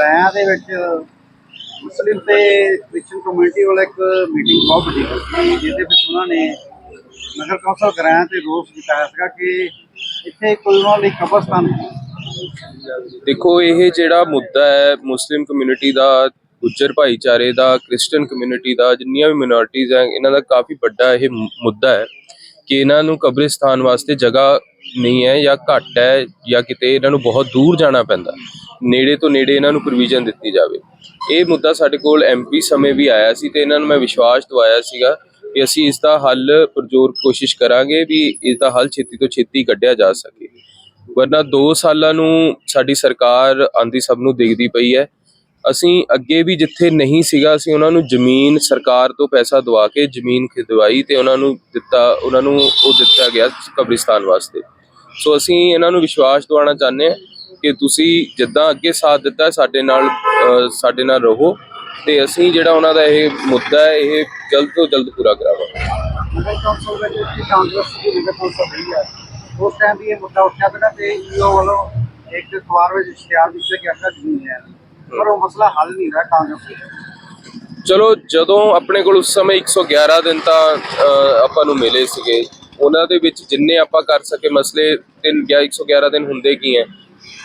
ਗ੍ਰਹਿ ਦੇ ਵਿੱਚ ਮੁਸਲਿਮ ਤੇ ਕ੍ਰਿਸਚਨ ਕਮਿਊਨਿਟੀ ਵੱਲੋਂ ਇੱਕ ਮੀਟਿੰਗ ਬਹੁਤ ਵੱਡੀ ਹੋਈ ਜਿਹਦੇ ਵਿੱਚ ਉਹਨਾਂ ਨੇ ਨਗਰ ਕੌਂਸਲ ਗ੍ਰਹਿ ਤੇ ਰੋਸ ਜਤਾਇਆ ਸੀਗਾ ਕਿ ਇੱਥੇ ਕੋਈ ਉਹਨਾਂ ਲਈ ਕਬਰਸਤਾਨ ਦੇਖੋ, ਇਹ ਜਿਹੜਾ ਮੁੱਦਾ ਹੈ, ਮੁਸਲਿਮ ਕਮਿਊਨਿਟੀ ਦਾ, ਗੁੱਜਰ ਭਾਈਚਾਰੇ ਦਾ, ਕ੍ਰਿਸਚੀਅਨ ਕਮਿਊਨਿਟੀ ਦਾ, ਜਿੰਨੀਆਂ ਵੀ ਮਿਨੋਰਟੀਜ਼ ਹੈ, ਇਹਨਾਂ ਦਾ ਕਾਫੀ ਵੱਡਾ ਇਹ ਮੁੱਦਾ ਹੈ। ਕਿ ਇਹਨਾਂ ਨੂੰ ਕਬਰਿਸਤਾਨ ਵਾਸਤੇ ਜਗ੍ਹਾ ਨਹੀਂ ਹੈ ਜਾਂ ਘੱਟ ਹੈ ਜਾਂ ਕਿਤੇ ਇਹਨਾਂ ਨੂੰ ਬਹੁਤ ਦੂਰ ਜਾਣਾ ਪੈਂਦਾ। ਨੇੜੇ ਤੋਂ ਨੇੜੇ ਇਹਨਾਂ ਨੂੰ ਪ੍ਰੋਵੀਜ਼ਨ ਦਿੱਤੀ ਜਾਵੇ। ਇਹ ਮੁੱਦਾ ਸਾਡੇ ਕੋਲ ਐਮਪੀ ਸਮੇਂ ਵੀ ਆਇਆ ਸੀ ਤੇ ਇਹਨਾਂ ਨੂੰ ਮੈਂ ਵਿਸ਼ਵਾਸ ਦਵਾਇਆ ਸੀਗਾ ਕਿ ਅਸੀਂ ਇਸ ਦਾ ਹੱਲ ਪਰਜ਼ੋਰ ਕੋਸ਼ਿਸ਼ ਕਰਾਂਗੇ ਵੀ ਇਸ ਦਾ ਹੱਲ ਛੇਤੀ ਤੋਂ ਛੇਤੀ ਕੱਢਿਆ ਜਾ ਸਕੇ। ਵਰਨਾ 2 ਸਾਲਾਂ ਨੂੰ ਸਾਡੀ ਸਰਕਾਰ ਆਂਦੀ ਸਭ ਨੂੰ ਦੇਖਦੀ ਪਈ ਹੈ। ਅਸੀਂ ਅੱਗੇ ਵੀ ਜਿੱਥੇ ਨਹੀਂ ਸੀਗਾ, ਅਸੀਂ ਉਹਨਾਂ ਨੂੰ ਜ਼ਮੀਨ ਸਰਕਾਰ ਤੋਂ ਪੈਸਾ ਦਵਾ ਕੇ ਜ਼ਮੀਨ ਖਿਦਵਾਈ ਤੇ ਉਹਨਾਂ ਨੂੰ ਦਿੱਤਾ, ਉਹਨਾਂ ਨੂੰ ਉਹ ਦਿੱਤਾ ਗਿਆ ਕਬਰਿਸਤਾਨ ਵਾਸਤੇ। ਸੋ ਅਸੀਂ ਇਹਨਾਂ ਨੂੰ ਵਿਸ਼ਵਾਸ ਦਿਵਾਉਣਾ ਚਾਹੁੰਦੇ ਹਾਂ ਕਿ ਤੁਸੀਂ ਜਿੱਦਾਂ ਅੱਗੇ ਸਾਥ ਦਿੱਤਾ, ਸਾਡੇ ਨਾਲ ਸਾਡੇ ਨਾਲ ਰਹੋ ਤੇ ਅਸੀਂ ਜਿਹੜਾ ਉਹਨਾਂ ਦਾ ਇਹ ਮੁੱਦਾ ਹੈ, ਇਹ ਜਲਦ ਤੋਂ ਜਲਦ ਪੂਰਾ ਕਰਾਵਾਂਗੇ। ਨਗਰ ਕੌਂਸਲ ਵਿੱਚ ਕਾਂਗਰਸ ਦੀ ਨਗਰ ਕੌਂਸਲ ਹੈ। ਉਸ ਟਾਈਮ ਵੀ ਇਹ ਮੁੱਦਾ ਉੱਠਿਆ ਸੀਗਾ ਤੇ ਈਓ ਵੱਲੋਂ ਇੱਕ ਸਵਾਰ ਵਿੱਚ ਇਸ਼ਤਿਹਾਰ ਦਿੱਤੇ ਕਿ ਅਸਾ ਜ਼ਮੀਨ ਹੈ। ਮਸਲਾ ਹੱਲ ਨਹੀਂ ਹੋਇਆ ਕਾਂਗਰਸ ਚਲੋ, ਜਦੋਂ ਆਪਣੇ ਕੋਲ ਉਸ ਸਮੇਂ 111 ਦਿਨ ਤਾਂ ਆਪਾਂ ਨੂੰ ਮਿਲੇ ਸੀਗੇ। ਉਹਨਾਂ ਦੇ ਵਿੱਚ ਜਿੰਨੇ ਆਪਾਂ ਕਰ ਸਕੇ ਮਸਲੇ, ਤਿੰਨ ਜਾਂ 111 ਦਿਨ ਹੁੰਦੇ ਕੀ ਹੈ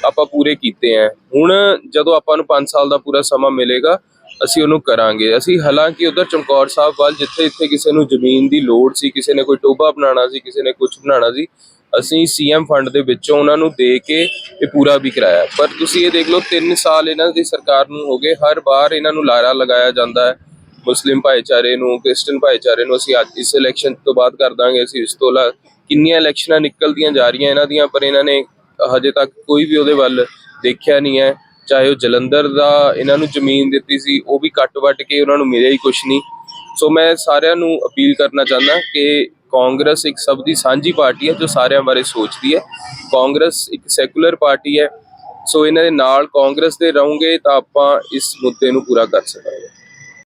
ਆਪਾਂ ਪੂਰੇ ਕੀਤੇ ਹੈ ਹੁਣ ਜਦੋਂ ਆਪਾਂ ਨੂੰ 5 ਸਾਲ ਦਾ ਪੂਰਾ ਸਮਾਂ ਮਿਲੇਗਾ, ਅਸੀਂ ਉਹਨੂੰ ਕਰਾਂਗੇ। ਅਸੀਂ ਹਾਲਾਂਕਿ ਉਧਰ ਚਮਕੌਰ ਸਾਹਿਬ ਵੱਲ ਜਿੱਥੇ ਇੱਥੇ ਕਿਸੇ ਨੂੰ ਜ਼ਮੀਨ ਦੀ ਲੋੜ ਸੀ, ਕਿਸੇ ਨੇ ਕੋਈ ਟੋਬਾ ਬਣਾਉਣਾ ਸੀ, ਕਿਸੇ ਨੇ ਕੁਝ ਬਣਾਉਣਾ ਸੀ ਅਸੀਂ ਸੀਐਮ ਫੰਡ ਦੇ ਵਿੱਚੋਂ ਉਹਨਾਂ ਨੂੰ ਦੇ ਕੇ ਇਹ ਪੂਰਾ ਵੀ ਕਰਾਇਆ। ਪਰ ਤੁਸੀਂ ਇਹ ਦੇਖ ਲਓ 3 ਸਾਲ ਇਹਨਾਂ ਦੀ ਸਰਕਾਰ ਨੂੰ ਹੋ ਗਏ, ਹਰ ਵਾਰ ਇਹਨਾਂ ਨੂੰ ਲਾਰਾ ਲਗਾਇਆ ਜਾਂਦਾ ਹੈ। ਮੁਸਲਿਮ ਭਾਈਚਾਰੇ ਨੂੰ ਕ੍ਰਿਸਚੀਅਨ ਭਾਈਚਾਰੇ ਨੂੰ ਅਸੀਂ ਅੱਜ ਇਸ ਇਲੈਕਸ਼ਨ ਤੋਂ ਬਾਅਦ ਕਰ ਦਾਂਗੇ, ਅਸੀਂ ਇਸ ਤੋਂ ਲਾ ਕਿੰਨੀਆਂ ਇਲੈਕਸ਼ਨਾਂ ਨਿਕਲਦੀਆਂ ਜਾ ਰਹੀਆਂ ਇਹਨਾਂ ਦੀਆਂ, ਪਰ ਇਹਨਾਂ ਨੇ ਹਜੇ ਤੱਕ ਕੋਈ ਵੀ ਉਹਦੇ ਵੱਲ ਦੇਖਿਆ ਨਹੀਂ ਹੈ। ਚਾਹੇ ਉਹ ਜਲੰਧਰ ਦਾ ਇਹਨਾਂ ਨੂੰ ਜ਼ਮੀਨ ਦਿੱਤੀ ਸੀ, ਉਹ ਵੀ ਕੱਟ ਵੱਟ ਕੇ ਉਹਨਾਂ ਨੂੰ ਮਿਲਿਆ ਹੀ ਕੁਝ ਨਹੀਂ। ਸੋ ਮੈਂ ਸਾਰਿਆਂ ਨੂੰ ਅਪੀਲ ਕਰਨਾ ਚਾਹੁੰਦਾ ਕਿ ਕਾਂਗਰਸ ਇੱਕ ਸਭ ਦੀ ਸਾਂਝੀ ਪਾਰਟੀ ਹੈ ਜੋ ਸਾਰਿਆਂ ਬਾਰੇ ਸੋਚਦੀ ਹੈ। ਕਾਂਗਰਸ ਇੱਕ ਸੈਕੂਲਰ ਪਾਰਟੀ ਹੈ। ਸੋ ਇਹਨਾਂ ਦੇ ਨਾਲ ਕਾਂਗਰਸ ਦੇ ਰਹੋਗੇ ਤਾਂ ਆਪਾਂ ਇਸ ਮੁੱਦੇ ਨੂੰ ਪੂਰਾ ਕਰ ਸਕਾਂਗੇ।